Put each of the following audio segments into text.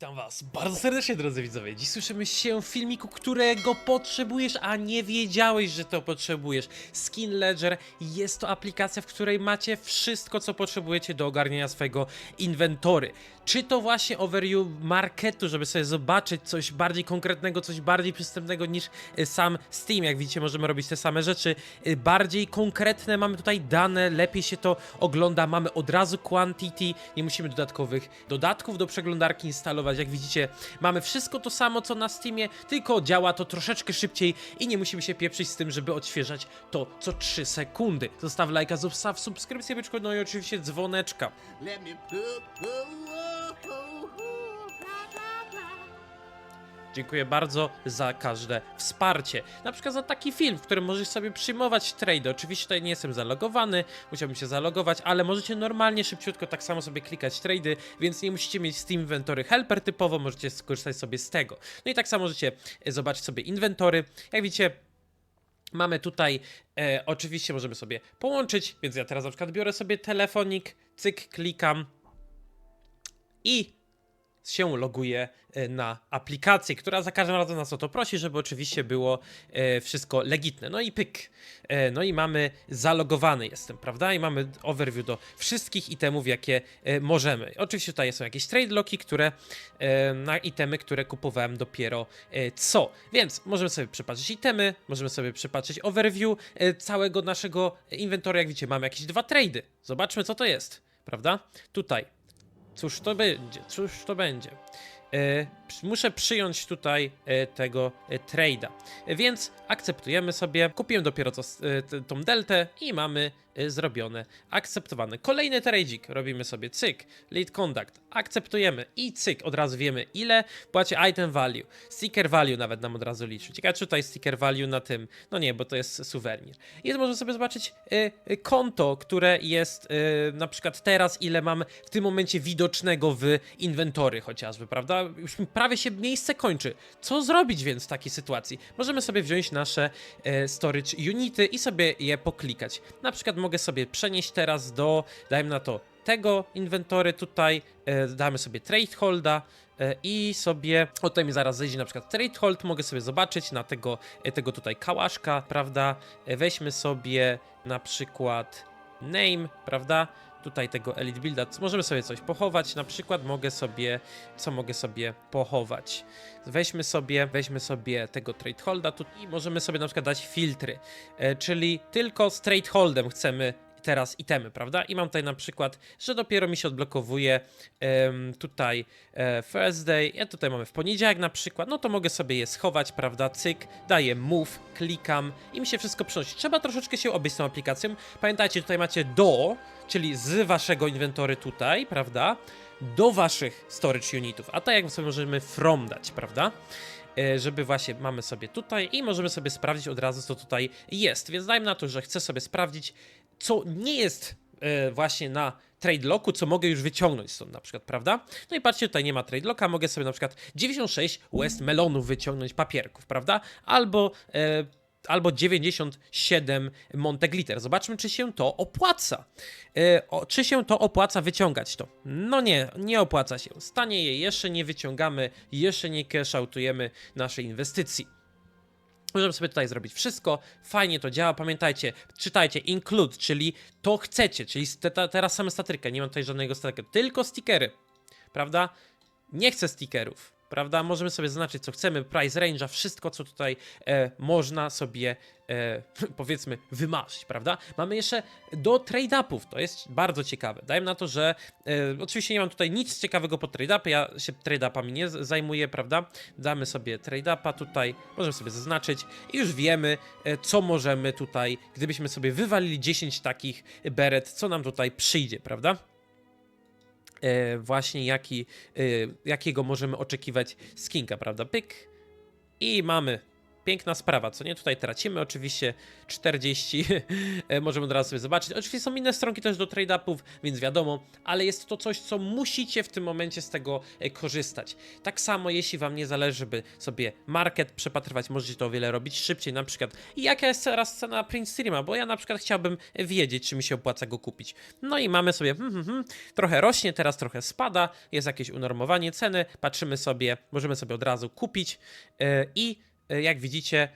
Witam was bardzo serdecznie, drodzy widzowie. Dziś słyszymy się w filmiku, którego potrzebujesz, a nie wiedziałeś, że to potrzebujesz. Skin Ledger jest to aplikacja, w której macie wszystko, co potrzebujecie do ogarniania swojego inwentory. Czy to właśnie overview marketu, żeby sobie zobaczyć coś bardziej konkretnego, coś bardziej przystępnego niż y, sam Steam. Jak widzicie, możemy robić te same rzeczy. Y, Bardziej konkretne mamy tutaj dane, lepiej się to ogląda. Mamy od razu quantity, nie musimy dodatkowych dodatków do przeglądarki instalować. Jak widzicie, mamy wszystko to samo co na Steamie, tylko działa to troszeczkę szybciej i nie musimy się pieprzyć z tym, żeby odświeżać to co 3 sekundy. Zostaw lajka, zostaw subskrypcję, byczku, no i oczywiście dzwoneczka. Let me poo Dziękuję bardzo za każde wsparcie. Na przykład za taki film, w którym możesz sobie przyjmować trade. Oczywiście tutaj nie jestem zalogowany, musiałbym się zalogować, ale możecie normalnie, szybciutko tak samo sobie klikać trady, więc nie musicie mieć Steam Inventory Helper typowo, możecie skorzystać sobie z tego. No i tak samo możecie e, zobaczyć sobie inwentory. Jak widzicie, Mamy tutaj, e, oczywiście możemy sobie połączyć, więc ja teraz na przykład biorę sobie telefonik, cyk, klikam i się loguje e, na aplikację, która za każdym razem nas o to prosi, żeby oczywiście było e, wszystko legitne. No i pyk. E, no i mamy zalogowany jestem, prawda? I mamy overview do wszystkich itemów, jakie możemy. Oczywiście tutaj są jakieś trade locki, które na itemy, które kupowałem dopiero co. Więc możemy sobie przypatrzeć itemy, możemy sobie przypatrzeć overview całego naszego inwentory. Jak widzicie, mamy jakieś dwa trady. Zobaczmy, co to jest, prawda? Tutaj Cóż to będzie? Cóż to będzie? E, muszę przyjąć tutaj e, tego e, trade'a. E, więc akceptujemy sobie. Kupiłem dopiero co, s- e, t- tą deltę i mamy zrobione. Akceptowane. Kolejny trade'ik. Robimy sobie cyk. Lead conduct. Akceptujemy i cyk. Od razu wiemy ile płaci item value. Sticker value nawet nam od razu liczy. Ciekawe czy tutaj sticker value na tym. No nie, bo to jest suwenir. I można sobie zobaczyć e, konto, które jest e, na przykład teraz, ile mam w tym momencie widocznego w inwentory chociażby, prawda? Już mi prawie się miejsce kończy. Co zrobić więc w takiej sytuacji? Możemy sobie wziąć nasze e, storage unity i sobie je poklikać. Na przykład mogę sobie przenieść teraz do, dajmy na to, tego inwentory tutaj, e, damy sobie trade holda, e, i sobie, o tutaj mi zaraz zejdzie na przykład trade hold, mogę sobie zobaczyć na tego, tego tutaj kałaszka, prawda, weźmy sobie na przykład name, prawda, tutaj tego elite builda, możemy sobie coś pochować, na przykład mogę sobie, co mogę sobie pochować, weźmy sobie, weźmy sobie tego trade holda tu i możemy sobie na przykład dać filtry, e, czyli tylko z trade holdem chcemy teraz itemy, prawda? I mam tutaj na przykład, że dopiero mi się odblokowuje em, tutaj e, Thursday, ja tutaj mamy w poniedziałek na przykład, no to mogę sobie je schować, prawda? Cyk, daję move, klikam i mi się wszystko przynosi. Trzeba troszeczkę się obyć z tą aplikacją. Pamiętajcie, tutaj macie do, czyli z waszego inwentory tutaj, prawda? Do waszych storage unitów, a tak jak sobie możemy from dać, prawda? e, żeby właśnie mamy sobie tutaj i możemy sobie sprawdzić od razu, co tutaj jest. Więc dajmy na to, że chcę sobie sprawdzić, co nie jest e, właśnie na trade locku, co mogę już wyciągnąć stąd na przykład, prawda? No i patrzcie, tutaj nie ma trade locka, mogę sobie na przykład 96 West Melonów wyciągnąć papierków, prawda? Albo e, albo 97 Monteglitter. Zobaczmy, czy się to opłaca. E, o, czy się to opłaca wyciągać to? No nie, nie opłaca się. Stanie je, jeszcze nie wyciągamy, jeszcze nie cashoutujemy naszej inwestycji. Możemy sobie tutaj zrobić wszystko, fajnie to działa. Pamiętajcie, czytajcie include, czyli to chcecie, czyli te, ta, teraz same statrykę, nie mam tutaj żadnego statyka, tylko stickery, prawda? Nie chcę stickerów, prawda? Możemy sobie zaznaczyć co chcemy, price range'a, wszystko co tutaj e, można sobie e, powiedzmy wymarzyć, prawda? Mamy jeszcze do trade-upów, to jest bardzo ciekawe. Dajmy na to, że e, oczywiście nie mam tutaj nic ciekawego pod trade-upy, ja się trade-upami nie zajmuję, prawda? Damy sobie trade-upa tutaj, możemy sobie zaznaczyć i już wiemy, e, co możemy tutaj, gdybyśmy sobie wywalili 10 takich beret, co nam tutaj przyjdzie, prawda? E, właśnie jaki, e, jakiego możemy oczekiwać skinka, prawda? Pyk. I mamy piękna sprawa, co nie? Tutaj tracimy oczywiście 40, e, możemy od razu sobie zobaczyć. Oczywiście są inne stronki też do trade-upów, więc wiadomo, ale jest to coś, co musicie w tym momencie z tego e, korzystać. Tak samo, jeśli wam nie zależy, żeby sobie market przepatrywać, możecie to o wiele robić szybciej, na przykład jaka jest teraz cena Prince Streama, bo ja na przykład chciałbym wiedzieć, czy mi się opłaca go kupić. No i mamy sobie, hmm, hmm, hmm, trochę rośnie, teraz trochę spada, jest jakieś unormowanie ceny, patrzymy sobie, możemy sobie od razu kupić e, i jak widzicie,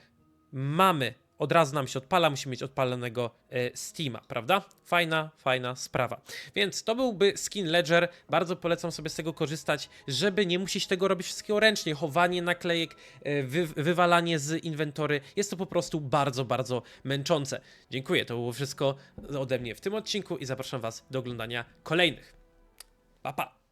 mamy, od razu nam się odpala, musimy mieć odpalonego e, Steama, prawda? Fajna, fajna sprawa. Więc to byłby Skin Ledger, bardzo polecam sobie z tego korzystać, żeby nie musieć tego robić wszystkiego ręcznie, chowanie naklejek, e, wy, wywalanie z inwentory, jest to po prostu bardzo, bardzo męczące. Dziękuję, to było wszystko ode mnie w tym odcinku i zapraszam Was do oglądania kolejnych. Pa, pa!